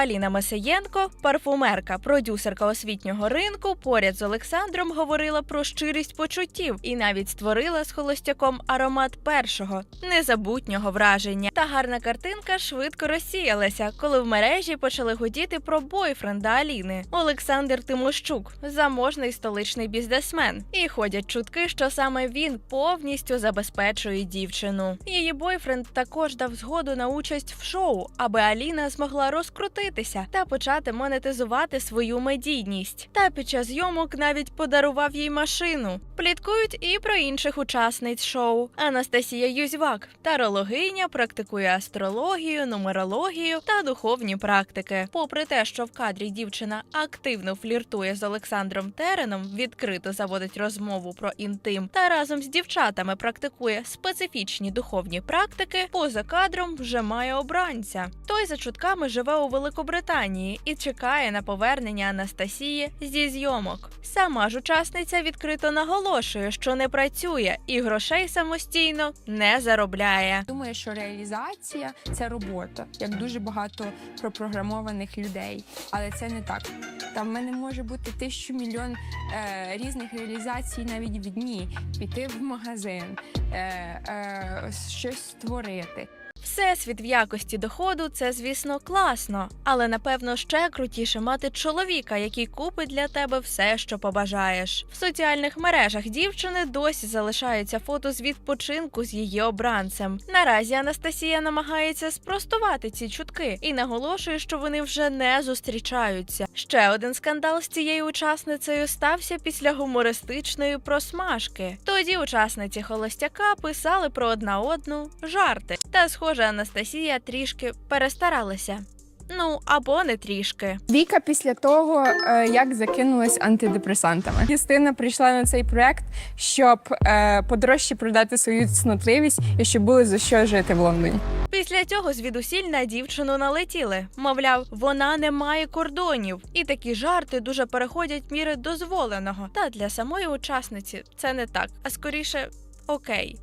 Аліна Масиєнко, парфумерка, продюсерка освітнього ринку, поряд з Олександром говорила про щирість почуттів і навіть створила з холостяком аромат першого незабутнього враження. Та гарна картинка швидко розсіялася, коли в мережі почали гудіти про бойфренда Аліни. Олександр Тимощук, заможний столичний бізнесмен. І ходять чутки, що саме він повністю забезпечує дівчину. Її бойфренд також дав згоду на участь в шоу, аби Аліна змогла розкрутитися та почати монетизувати свою медійність. Та під час зйомок навіть подарував їй машину. Пліткують і про інших учасниць шоу. Анастасія Юзьвак, тарологиня, практикує астрологію, нумерологію та духовні практики. Попри те, що в кадрі дівчина активно фліртує з Олександром Тереном, відкрито заводить розмову про інтим та разом з дівчатами практикує специфічні духовні практики, поза кадром вже має обранця. Той за чутками живе у Великобританії і чекає на повернення Анастасії зі зйомок. Сама ж учасниця відкрито наголошує, що не працює і грошей самостійно не заробляє. Думаю, що реалізація це робота, як дуже багато пропрограмованих людей, але це не так. Там в мене може бути тисячу мільйон е, різних реалізацій навіть в дні. Піти в магазин, е, е, щось створити. Всесвіт в якості доходу це, звісно, класно, але напевно ще крутіше мати чоловіка, який купить для тебе все, що побажаєш. В соціальних мережах дівчини досі залишаються фото з відпочинку з її обранцем. Наразі Анастасія намагається спростувати ці чутки і наголошує, що вони вже не зустрічаються. Ще один скандал з цією учасницею стався після гумористичної просмажки. Тоді учасниці холостяка писали про одна одну жарти. Та, схоже, Анастасія трішки перестаралася. Ну або не трішки. Віка після того, е, як закинулась антидепресантами. Юстина прийшла на цей проект, щоб е, подорожче продати свою цнотливість і щоб було за що жити в Лондоні. Після цього звідусіль на дівчину налетіли. Мовляв, вона не має кордонів, і такі жарти дуже переходять міри дозволеного. Та для самої учасниці це не так, а скоріше окей.